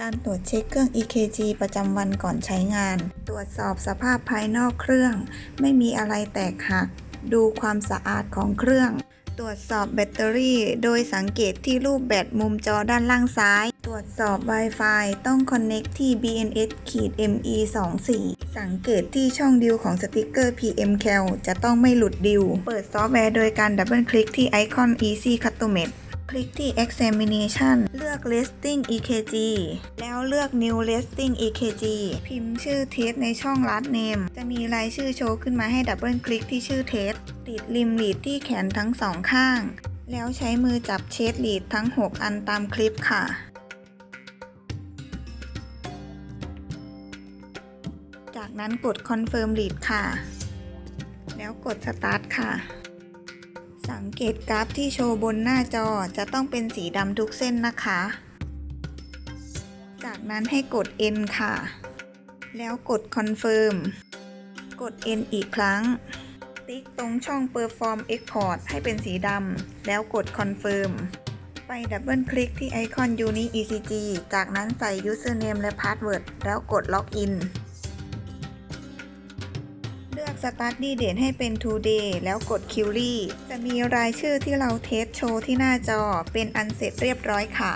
การตรวจเช็คเครื่อง EKG ประจำวันก่อนใช้งาน ตรวจสอบสภาพภายนอกเครื่อง ไม่มีอะไรแตกหัก ดูความสะอาดของเครื่อง ตรวจสอบแบตเตอรี่ โดยสังเกตที่รูปแบตมุมจอด้านล่างซ้าย ตรวจสอบ Wi-Fi ต้อง Connect ที่ BNS-ME 24 สังเกตที่ช่องดิวของสติกเกอร์ PMCal จะต้องไม่หลุดดิว เปิดซอฟต์แวร์โดยการดับเบิลคลิกที่ไอคอน Easy Customate คลิกที่ Examination เลือก Listing EKG แล้วเลือก New Listing EKG พิมพ์ชื่อเทสในช่อง Last Name จะมีรายชื่อโชว์ขึ้นมาให้ดับเบิลคลิกที่ชื่อเทสติดริมลีดที่แขนทั้งสองข้าง แล้วใช้มือจับเชสลีดทั้ง 6 อันตามคลิปค่ะจากนั้นกด Confirm Lead ค่ะ แล้วกด Start ค่ะ สังเกตกราฟที่โชว์บนหน้าจอจะต้องเป็นสีดำทุกเส้นนะคะ จากนั้นให้กด N ค่ะ แล้วกด Confirm กด N อีกครั้ง ติ๊กตรงช่อง Perform Export ให้เป็นสีดำ แล้วกด Confirm ไปดับเบิลคลิกที่ไอคอน uni ecg จากนั้นใส่ Username และ Password แล้วกด Login สตาร์ทดีเด่นให้เป็น Today แล้วกด Query จะมีรายชื่อที่เราเทสโชว์ที่หน้าจอเป็นอันเสร็จเรียบร้อยค่ะ